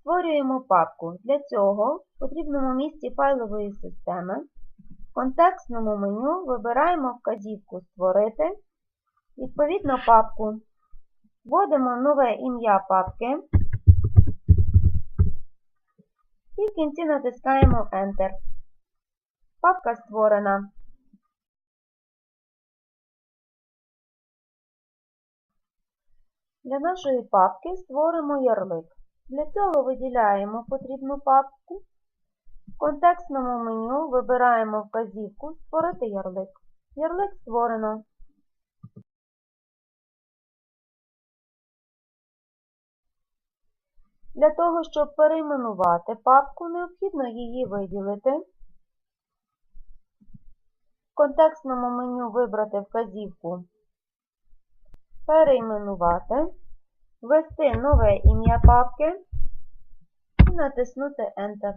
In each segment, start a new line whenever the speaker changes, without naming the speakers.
Створюємо папку. Для цього в потрібному місці файлової системи в контекстному меню вибираємо вказівку Створити, відповідно папку. Вводимо нове ім'я папки і в кінці натискаємо Enter. Папка створена. Для нашої папки створимо ярлик. Для цього виділяємо потрібну папку. В контекстному меню вибираємо вказівку Створити ярлик. Ярлик створено. Для того, щоб перейменувати папку, необхідно її виділити. В контекстному меню вибрати вказівку Перейменувати, ввести нове ім'я папки і натиснути Enter.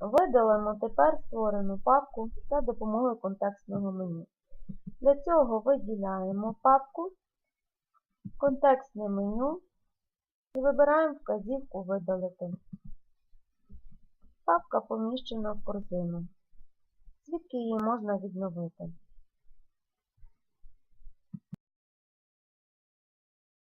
Видалимо тепер створену папку за допомогою контекстного меню. Для цього виділяємо папку, контекстне меню і вибираємо вказівку Видалити. Папка поміщена в корзину, звідки її можна відновити.